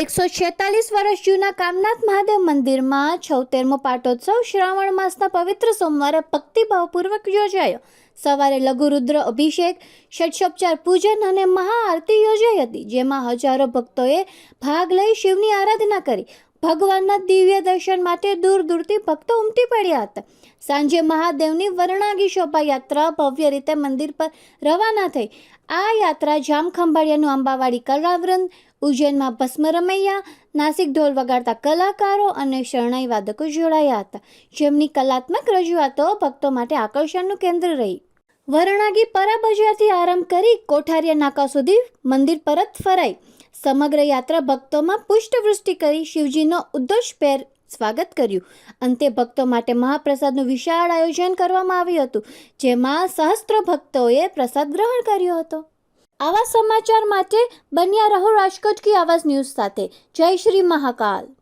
એકસો છેતાલીસ વર્ષ જૂના કામનાથ મહાદેવ મંદિરમાં છોતેરમો પાટોત્સવ શ્રાવણ માસના પવિત્ર સોમવારે ભક્તિભાવપૂર્વક યોજાયો. સવારે લઘુરુદ્ર અભિષેક, ષટસોપચાર પૂજન અને મહાઆરતી યોજાઈ હતી, જેમાં હજારો ભક્તોએ ભાગ લઈ શિવની આરાધના કરી. ભગવાનના દિવ્ય દર્શન માટે દૂર દૂરથી ભક્તો ઉમટી પડ્યા હતા. સાંજે મહાદેવની વર્ણાગી શોભાયાત્રા ભવ્ય રીતે મંદિર પર રવાના થઈ. આ યાત્રા જામખંભાળિયાનું અંબાવાડી કલાવૃંદ, ઉજ્જૈનમાં ભસ્મ રમૈયા, નાસિક ઢોલ વગાડતા કલાકારો અને શરણાઈ વાદકો જોડાયા હતા. જેમની કલાત્મક રજૂઆતો ભક્તો માટે આકર્ષણનું કેન્દ્ર રહી. વરણાગી પરા આરંભ કરી કોઠારિયા નાકા સુધી મંદિર પરત ફરાઈ. સમગ્ર યાત્રા ભક્તોમાં પુષ્ટવૃષ્ટિ કરી શિવજીનો ઉદ્દોષભેર સ્વાગત કર્યું. અંતે ભક્તો માટે મહાપ્રસાદનું વિશાળ આયોજન કરવામાં આવ્યું હતું, જેમાં સહસ્ત્રો ભક્તોએ પ્રસાદ ગ્રહણ કર્યો હતો. આવા સમાચાર માટે બન્યા રહો રાજકોટ કી આવાજ ન્યૂઝ સાથે. જય શ્રી મહાકાલ.